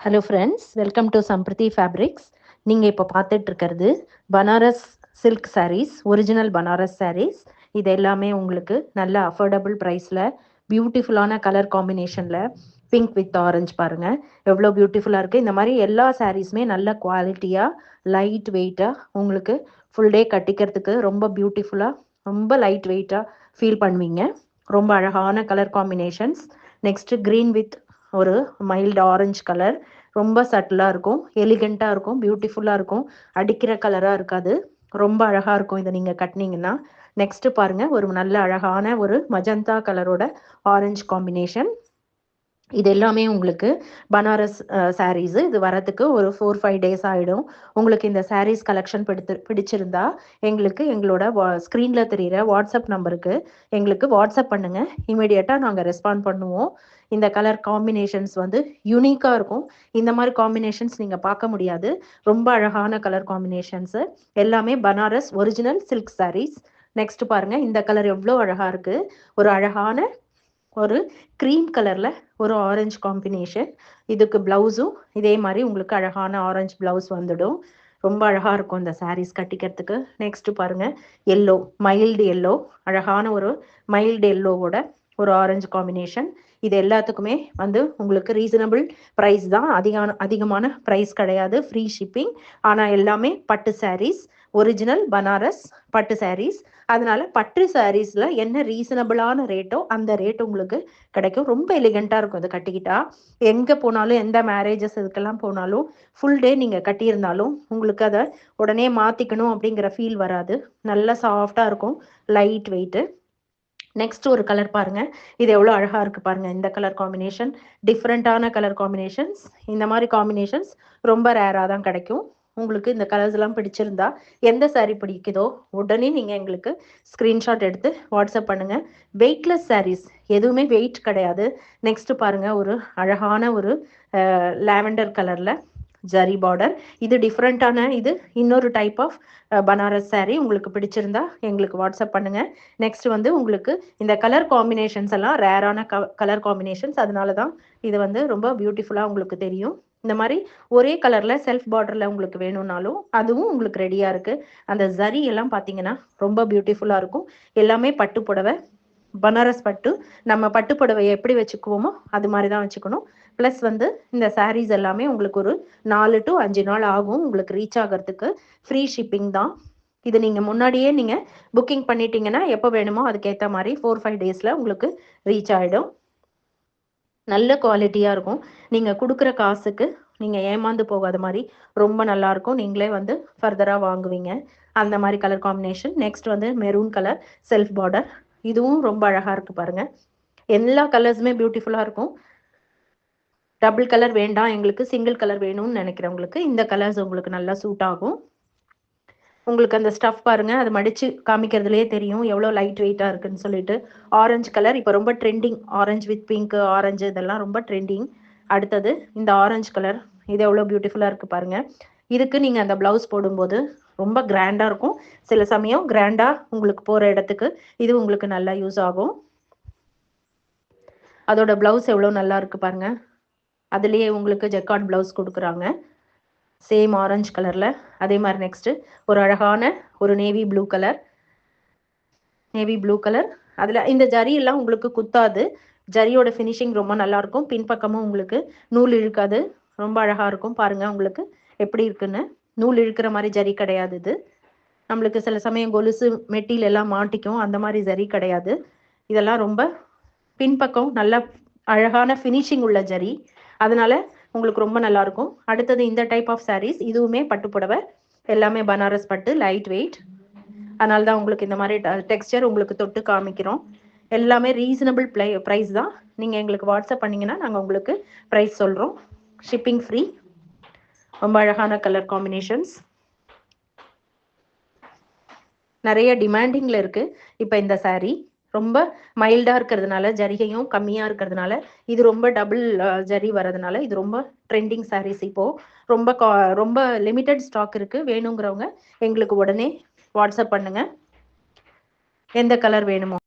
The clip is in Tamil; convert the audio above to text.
Hello friends welcome to Samprathi fabrics நீங்கள் இப்போ பார்த்துட்டு இருக்கிறது Banaras silk sarees original Banaras sarees இது எல்லாமே உங்களுக்கு நல்ல அஃபோர்டபுள் ப்ரைஸில் பியூட்டிஃபுல்லான கலர் காம்பினேஷனில் பிங்க் வித் ஆரஞ்சு பாருங்கள் எவ்வளோ பியூட்டிஃபுல்லாக இருக்குது இந்த மாதிரி எல்லா சாரீஸுமே நல்ல குவாலிட்டியாக லைட் வெயிட்டாக உங்களுக்கு ஃபுல் டே கட்டிக்கிறதுக்கு ரொம்ப பியூட்டிஃபுல்லாக ரொம்ப லைட் வெயிட்டாக ஃபீல் பண்ணுவீங்க. ரொம்ப அழகான colour combinations next green with ஒரு மைல்டு ஆரஞ்சு கலர் ரொம்ப சட்டிலாக இருக்கும். எலிகண்ட்டாக இருக்கும். பியூட்டிஃபுல்லாக இருக்கும். அடிக்கிற கலராக இருக்காது. ரொம்ப அழகாக இருக்கும் இதை நீங்கள் கட்டினீங்கன்னா. நெக்ஸ்ட்டு பாருங்கள் ஒரு நல்ல அழகான ஒரு மஜந்தா கலரோட ஆரஞ்சு காம்பினேஷன் இது எல்லாமே உங்களுக்கு பனாரஸ் சாரீஸ் இது வரத்துக்கு ஒரு ஃபோர் ஃபைவ் டேஸ் ஆகிடும் உங்களுக்கு இந்த சாரீஸ் கலெக்ஷன் பிடித்து பிடிச்சிருந்தா எங்களுக்கு எங்களோட வா ஸ்க்ரீனில் தெரிகிற வாட்ஸ்அப் நம்பருக்கு எங்களுக்கு வாட்ஸ்அப் பண்ணுங்கள் இமீடியட்டாக நாங்கள் ரெஸ்பாண்ட் பண்ணுவோம். இந்த கலர் காம்பினேஷன்ஸ் வந்து யூனிக்காக இருக்கும். இந்த மாதிரி காம்பினேஷன்ஸ் நீங்கள் பார்க்க முடியாது. ரொம்ப அழகான கலர் காம்பினேஷன்ஸு எல்லாமே Banaras original silk sarees next பாருங்க இந்த கலர் எவ்வளோ அழகாக இருக்குது ஒரு அழகான ஒரு க்ரீம் கலரில் ஒரு ஆரஞ்சு காம்பினேஷன் இதுக்கு ப்ளவுஸும் இதே மாதிரி உங்களுக்கு அழகான ஆரஞ்சு ப்ளவுஸ் வந்துடும். ரொம்ப அழகாக இருக்கும் இந்த சாரீஸ் கட்டிக்கிறதுக்கு. நெக்ஸ்ட்டு பாருங்கள் எல்லோ மைல்டு எல்லோ அழகான ஒரு மைல்டு எல்லோவோட ஒரு ஆரஞ்சு காம்பினேஷன் இது எல்லாத்துக்குமே வந்து உங்களுக்கு ரீசனபிள் ப்ரைஸ் தான். அதிகான அதிகமான ப்ரைஸ் கிடையாது. ஃப்ரீ ஷிப்பிங் ஆனால் எல்லாமே பட்டு சாரீஸ் ஒரிஜினல் பனாரஸ் பட்டு சாரீஸ் அதனால பட்டு சாரீஸ்ல என்ன ரீசனபிளான ரேட்டோ அந்த ரேட் உங்களுக்கு கிடைக்கும். ரொம்ப எலிகண்டா இருக்கும் அது கட்டிக்கிட்டா. எங்கே போனாலும் எந்த மேரேஜஸ் இதுக்கெல்லாம் போனாலும் ஃபுல் டே நீங்கள் கட்டியிருந்தாலும் உங்களுக்கு அதை உடனே மாற்றிக்கணும் அப்படிங்கிற ஃபீல் வராது. நல்ல சாஃப்டா இருக்கும் லைட் வெயிட்டு நெக்ஸ்ட் ஒரு கலர் பாருங்க. இது எவ்வளோ அழகாக இருக்குது பாருங்க. இந்த கலர் காம்பினேஷன் டிஃப்ரெண்ட்டான கலர் காம்பினேஷன்ஸ் இந்த மாதிரி காம்பினேஷன்ஸ் ரொம்ப ரேராக தான் கிடைக்கும். உங்களுக்கு இந்த கலர்ஸ் எல்லாம் பிடிச்சிருந்தா எந்த சாரீ பிடிக்குதோ உடனே நீங்கள் எங்களுக்கு ஸ்க்ரீன்ஷாட் எடுத்து வாட்ஸ்அப் பண்ணுங்க. வெயிட்லெஸ் சாரீஸ் எதுவுமே வெயிட் கிடையாது. நெக்ஸ்ட் பாருங்க ஒரு அழகான ஒரு லாவெண்டர் கலரில் ஜரி பார்டர் இது டிஃப்ரெண்ட்டான இது இன்னொரு டைப் ஆஃப் பனாரஸ் சாரீ உங்களுக்கு பிடிச்சிருந்தா எங்களுக்கு வாட்ஸ்அப் பண்ணுங்க. நெக்ஸ்ட் வந்து உங்களுக்கு இந்த கலர் காம்பினேஷன்ஸ் எல்லாம் ரேரான க கலர் காம்பினேஷன்ஸ் அதனால தான் இது வந்து ரொம்ப பியூட்டிஃபுல்லாக உங்களுக்கு தெரியும். இந்த மாதிரி ஒரே கலரில் செல்ஃப் பார்டர்ல உங்களுக்கு வேணும்னாலும் அதுவும் உங்களுக்கு ரெடியாக இருக்குது அந்த ஜரி எல்லாம் பார்த்தீங்கன்னா ரொம்ப பியூட்டிஃபுல்லாக இருக்கும். எல்லாமே பட்டு புடவை பனாரஸ் பட்டு. நம்ம பட்டு புடவையை எப்படி வச்சுக்குவோமோ அது மாதிரி தான் வச்சுக்கணும். ப்ளஸ் வந்து இந்த சாரீஸ் எல்லாமே உங்களுக்கு ஒரு நாலு டு அஞ்சு நாள் ஆகும் உங்களுக்கு ரீச் ஆகிறதுக்கு. ஃப்ரீ ஷிப்பிங் தான். இது நீங்கள் முன்னாடியே நீங்கள் புக்கிங் பண்ணிட்டீங்கன்னா எப்போ வேணுமோ அதுக்கேற்ற மாதிரி ஃபோர் ஃபைவ் டேஸில் உங்களுக்கு ரீச் ஆகிடும் நல்ல குவாலிட்டியாக இருக்கும். நீங்கள் கொடுக்குற காசுக்கு நீங்கள் ஏமாந்து போகாத மாதிரி ரொம்ப நல்லாயிருக்கும் நீங்களே வந்து ஃபர்தராக வாங்குவீங்க. அந்த மாதிரி கலர் காம்பினேஷன் நெக்ஸ்ட் வந்து மெரூன் கலர் செல்ஃப் பார்டர் இதுவும் ரொம்ப அழகாக இருக்குது பாருங்கள் எல்லா கலர்ஸுமே பியூட்டிஃபுல்லாக இருக்கும். டபுள் கலர் வேண்டாம். எங்களுக்கு சிங்கிள் கலர் வேணும்னு நினைக்கிறவங்களுக்கு இந்த கலர்ஸ் உங்களுக்கு நல்லா சூட் ஆகும். உங்களுக்கு அந்த ஸ்டஃப் பாருங்க. அது மடிச்சு காமிக்கிறதுலேயே தெரியும். எவ்வளோ லைட் வெயிட்டாக இருக்குன்னு சொல்லிட்டு. ஆரஞ்சு கலர் இப்போ ரொம்ப trending orange with pink orange இதெல்லாம் ரொம்ப ட்ரெண்டிங் அடுத்தது இந்த ஆரஞ்சு கலர் இது எவ்வளோ பியூட்டிஃபுல்லாக இருக்குது பாருங்க. இதுக்கு நீங்கள் அந்த ப்ளவுஸ் போடும்போது ரொம்ப கிராண்டாக இருக்கும். சில சமயம் கிராண்டாக உங்களுக்கு போகிற இடத்துக்கு இது உங்களுக்கு நல்லா யூஸ் ஆகும். அதோட ப்ளவுஸ் எவ்வளோ நல்லா இருக்குது பாருங்க. அதுலேயே உங்களுக்கு ஜெக்கார்ட் ப்ளவுஸ் கொடுக்குறாங்க. சேம் ஆரஞ்சு கலரில் அதே மாதிரி நெக்ஸ்ட்டு ஒரு அழகான ஒரு navy blue colour navy blue colour அதில் இந்த ஜரி எல்லாம் உங்களுக்கு குத்தாது. ஜரியோட ஃபினிஷிங் ரொம்ப நல்லாயிருக்கும் பின்பக்கமும் உங்களுக்கு நூல் இழுக்காது. ரொம்ப அழகாக இருக்கும். பாருங்கள் உங்களுக்கு எப்படி இருக்குன்னு. நூல் இழுக்கிற மாதிரி ஜரி கிடையாது இது. நம்மளுக்கு சில சமயம் கொலுசு மெட்டில் எல்லாம் மாட்டிக்கும். அந்த மாதிரி ஜரி கிடையாது. இதெல்லாம் ரொம்ப பின்பக்கம் நல்ல அழகான ஃபினிஷிங் உள்ள ஜரி. அதனால உங்களுக்கு ரொம்ப நல்லா இருக்கும் அடுத்தது இந்த டைப் ஆஃப் சாரீஸ் இதுவுமே பட்டு புடவை. எல்லாமே பனாரஸ் பட்டு லைட் வெயிட் அதனால தான் உங்களுக்கு இந்த மாதிரி டெக்ஸ்டர் உங்களுக்கு தொட்டு காமிக்கிறோம். எல்லாமே ரீசனபிள் ப்ளை ப்ரைஸ் தான். நீங்கள் எங்களுக்கு வாட்ஸ்அப் பண்ணிங்கன்னா நாங்கள் உங்களுக்கு ப்ரைஸ் சொல்கிறோம் ஷிப்பிங் ஃப்ரீ ரொம்ப அழகான கலர் காம்பினேஷன்ஸ் நிறைய டிமாண்டிங்கில் இருக்குது இப்போ இந்த சாரீ ரொம்ப மைல்டாக இருக்கிறதுனால ஜரிகையும் கம்மியாக இருக்கிறதுனால இது ரொம்ப டபுள் ஜரி வர்றதுனால இது ரொம்ப ட்ரெண்டிங் சாரீஸ் இப்போது ரொம்ப கா ரொம்ப லிமிட்டட் ஸ்டாக் இருக்குது வேணுங்கிறவங்க எங்களுக்கு உடனே வாட்ஸ்அப் பண்ணுங்கள் எந்த கலர் வேணுமோ.